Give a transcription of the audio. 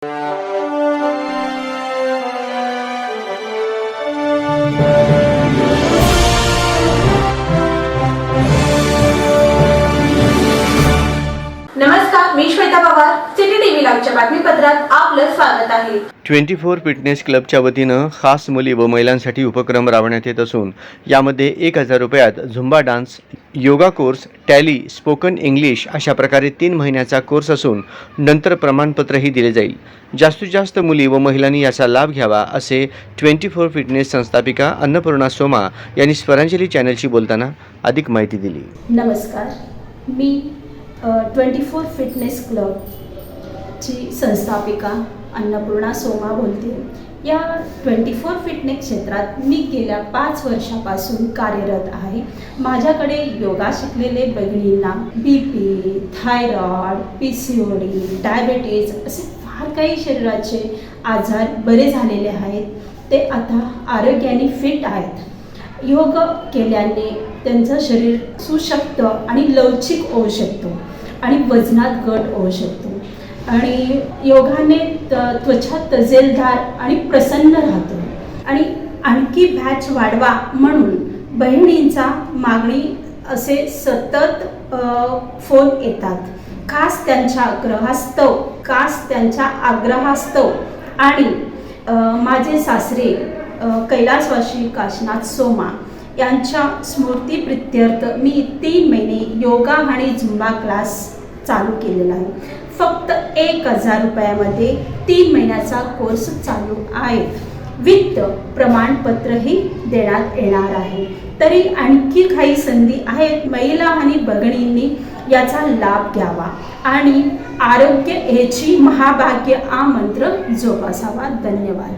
Música नमस्कार मी Shweta Pawar city TV लाईव्हच्या बातमीपत्रात आपलं स्वागत आहे. ट्वेंटी फोर फिटनेस क्लबच्या वतीनं खास मुली व महिलांसाठी उपक्रम राबवण्यात येत असून यामध्ये एक हजार रुपयात Zumba dance yoga course Tally spoken English अशा प्रकारे तीन महिन्याचा कोर्स असून नंतर प्रमाणपत्रही दिले जाईल. जास्तीत जास्त मुली व महिलांनी याचा लाभ घ्यावा असे ट्वेंटी फोर फिटनेस संस्थापिका अन्नपूर्णा सोमा यांनी स्वरांजली चॅनलशी बोलताना अधिक माहिती दिली. नमस्कार. मी ट्वेंटी फोर फिटनेस क्लबची संस्थापिका अन्नपूर्णा सोमा बोलते. या ट्वेंटी फोर फिटनेस क्षेत्रात मी गेल्या पाच वर्षापासून कार्यरत आहे. माझ्याकडे योगा शिकलेले बहिणींना B P thyroid P C O D diabetes असे फार काही शरीराचे आजार बरे झालेले आहेत. ते आता आरोग्याने फिट आहेत. योग केल्याने त्यांचं शरीर सुशक्त आणि लवचिक होऊ शकतो आणि वजनात घट होऊ शकतो. आणि योगाने त त्वचा तजेलदार आणि प्रसन्न राहतो. आणि आणखी बॅच वाढवा म्हणून बहिणींचा मागणी असे सतत फोन येतात. खास त्यांच्या आग्रहास्तव खास त्यांच्या आग्रहास्तव आणि माझे सासरे कैलासवाशी कैलासवासी काशनाथ सोमा यांच्या स्मृतीप्रित्यर्थ मी तीन महिने योगा आणि झुंबा क्लास चालू केलेला आहे. फक्त एक हजार रुपयामध्ये तीन महिन्याचा कोर्स चालू आहे. वित्त प्रमाणपत्रही देण्यात येणार आहे. तरी आणखी काही संधी आहेत. महिला आणि बघणींनी याचा लाभ घ्यावा आणि आरोग्य ह्याची महाभाग्य हा मंत्र जोपासावा. धन्यवाद.